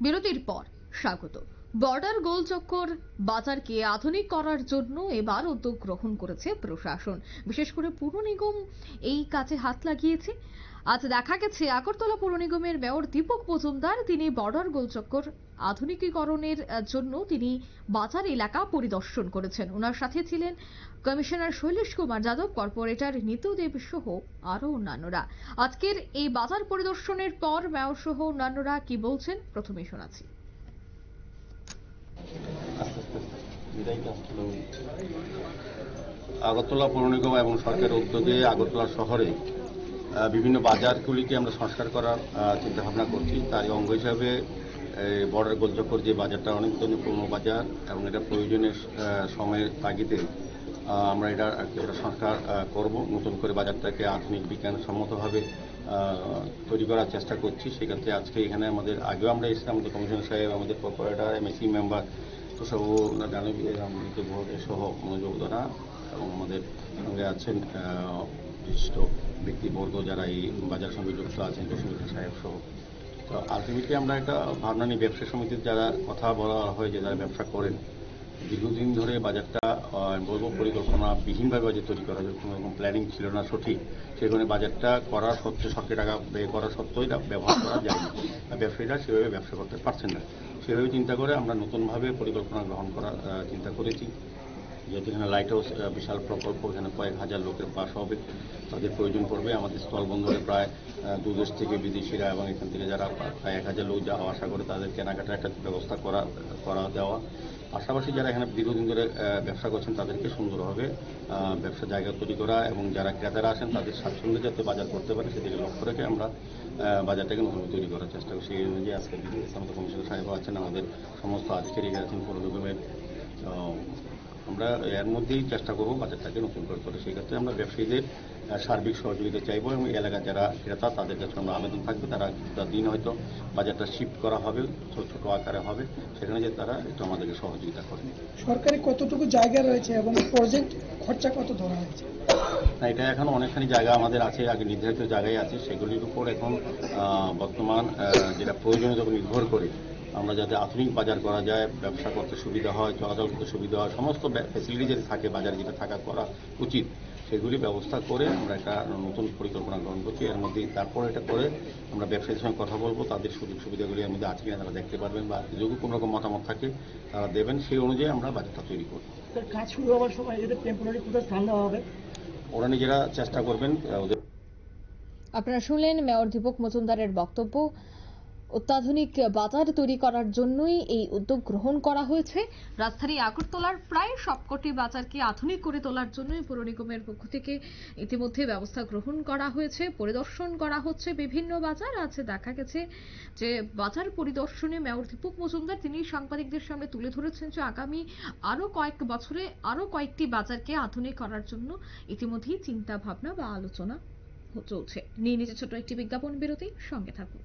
বিরতির পর স্বাগত। বর্ডার গোলচক্কর বাজারকে আধুনিক করার জন্য এবার উদ্যোগ গ্রহণ করেছে প্রশাসন। বিশেষ করে পুর নিগম এই কাজে হাত লাগিয়েছে। আজ দেখা গেছে, আগরতলা পুর নিগমের মেয়র দীপক মজুমদার তিনি বর্ডার গোলচক্কর আধুনিকীকরণের জন্য তিনি বাজার এলাকা পরিদর্শন করেছেন। ওনার সাথে ছিলেন কমিশনার শৈলেশ কুমার যাদব, কর্পোরেটর নিতু দেব সহ আরও অন্যান্যরা। আজকের এই বাজার পরিদর্শনের পর মেয়র সহ অন্যান্যরা কি বলছেন প্রথমে শোনাচ্ছি। আগরতলা পৌর নিগম এবং সরকারের উদ্যোগে আগরতলা শহরে বিভিন্ন বাজারগুলিকে আমরা সংস্কার করার চিন্তা ভাবনা করছি। তারই অঙ্গ হিসাবে বর্ডার গোলচক্কর যে বাজারটা অনেক দিনের পুরনো বাজার এবং এটা প্রয়োজনের সময়ের তাগিদে আমরা এটা একটা সংস্কার করব। নতুন করে বাজারটাকে আধুনিক বিজ্ঞানসম্মতভাবে তৈরি করার চেষ্টা করছি। সেক্ষেত্রে আজকে এখানে আমাদের, আগেও আমরা এসেছি আমাদের কমিশনার সাহেব, আমাদের কর্পোরেটর এমএসি মেম্বার তোষাবু জানবী আমাদেরকে ভোটের সহ মনোযোগ দ্বারা এবং আমাদের সঙ্গে আছেন বিশিষ্ট ব্যক্তিবর্গ যারা এই বাজার সঙ্গে যুক্ত আছেন জসীমিতা সাহেব সহ। তো আলটিমেটলি আমরা একটা ভাবনা নিই ব্যবসা সমিতির যারা কথা বলা হয় যে যারা ব্যবসা করেন দীর্ঘদিন ধরে বাজারটা বলব পরিকল্পনাবিহীনভাবে বাজার তৈরি করা কোনো রকম প্ল্যানিং ছিল না, সঠিক। সেখানে বাজারটা করা সত্ত্বেও সরকারি টাকা ব্যয় করা সত্ত্বেও এটা ব্যবহার করা যায় না ব্যবসায়ীরা সেভাবে ব্যবসা করতে পারছেন না। সেভাবে চিন্তা করে আমরা নতুনভাবে পরিকল্পনা গ্রহণ করার চিন্তা করেছি। যেহেতু এখানে লাইট হাউস বিশাল প্রকল্প এখানে কয়েক হাজার লোকের বাস হবে তাদের প্রয়োজন পড়বে। আমাদের স্থল বন্দরে প্রায় আহ, দু দেশ থেকে বিদেশিরা এবং এখান থেকে যারা প্রায় এক হাজার লোক যাওয়া আসা করে তাদের কেনাকাটার একটা ব্যবস্থা করা করা দেওয়া। পাশাপাশি যারা এখানে দীর্ঘদিন ধরে ব্যবসা করছেন তাদেরকে সুন্দরভাবে ব্যবসা জায়গা তৈরি করা এবং যারা ক্রেতারা আসেন তাদের স্বাচ্ছন্দ্যে যাতে বাজার করতে পারে সেদিকে লক্ষ্য রেখে আমরা বাজারটাকে নতুন তৈরি করার চেষ্টা করি। সেই অনুযায়ী আজকে আমাদের কমিশনার সাহেব আছেন আমাদের সমস্ত আধিকারিক আছেন পৌর নিগমের আমরা এর মধ্যেই চেষ্টা করব বাজারটাকে নতুন করে তোলে সেই ক্ষেত্রে আমরা ব্যবসায়ীদের সার্বিক সহযোগিতা চাইব এবং এলাকার যারা ক্রেতা তাদের কাছে আমরা আবেদন থাকবে। তারা কিছুটা দিন হয়তো বাজারটা শিফট করা হবে ছোট ছোট আকারে হবে। সেখানে যে তারা একটু আমাদেরকে সহযোগিতা করবে সরকারি কতটুকু জায়গা রয়েছে এবং প্রজেক্ট খরচা কত ধরা হয়েছে? না এটা এখন অনেকখানি জায়গা আমাদের আছে আগে নির্ধারিত জায়গায় আছে। সেগুলির উপর এখন বর্তমান যেটা প্রয়োজনীয় নির্ভর করে আমরা যাতে আধুনিক বাজার করা যায় ব্যবসা করতে সুবিধা হয় চলাচল করতে সুবিধা হয় সমস্ত ফ্যাসিলিটি যদি থাকে বাজারে যেটা থাকা করা উচিত সেগুলি ব্যবস্থা করে আমরা একটা নতুন পরিকল্পনা গ্রহণ করছি। এর মধ্যে তারপরে এটা করে আমরা ব্যবসায়ীর সঙ্গে কথা বলব তাদের সুযোগ সুবিধাগুলি এর মধ্যে আছে কিনা তারা দেখতে পারবেন বা যদি কোনো রকম মতামত থাকে তারা দেবেন সেই অনুযায়ী আমরা বাজারটা তৈরি করব। কাজ শুরু হওয়ার সময় যদি টেম্পোরারি কোথাও স্থান দেওয়া হবে? ওরা নিজেরা চেষ্টা করবেন ওদের আপনারা শুনলেন মেয়র দীপক মজুমদারের বক্তব্য। অত্যাধুনিক বাজার তৈরি করার জন্যই এই উদ্যোগ গ্রহণ করা হয়েছে। রাজধানী আগরতলার প্রায় সবকটি বাজারকে আধুনিক করে তোলার জন্যই পৌর নিগমের পক্ষ থেকে ইতিমধ্যে ব্যবস্থা গ্রহণ করা হয়েছে, পরিদর্শন করা হচ্ছে বিভিন্ন বাজার। আছে দেখা গেছে যে বাজার পরিদর্শনে মেয়র দীপক মজুমদার, তিনি সাংবাদিকদের সামনে তুলে ধরেছেন যে আগামী আরও কয়েক বছরে আরও কয়েকটি বাজারকে আধুনিক করার জন্য ইতিমধ্যেই চিন্তা ভাবনা বা আলোচনা চলছে। নিয়ে নিচে ছোট একটি বিজ্ঞাপন বিরতি সঙ্গে থাকুন।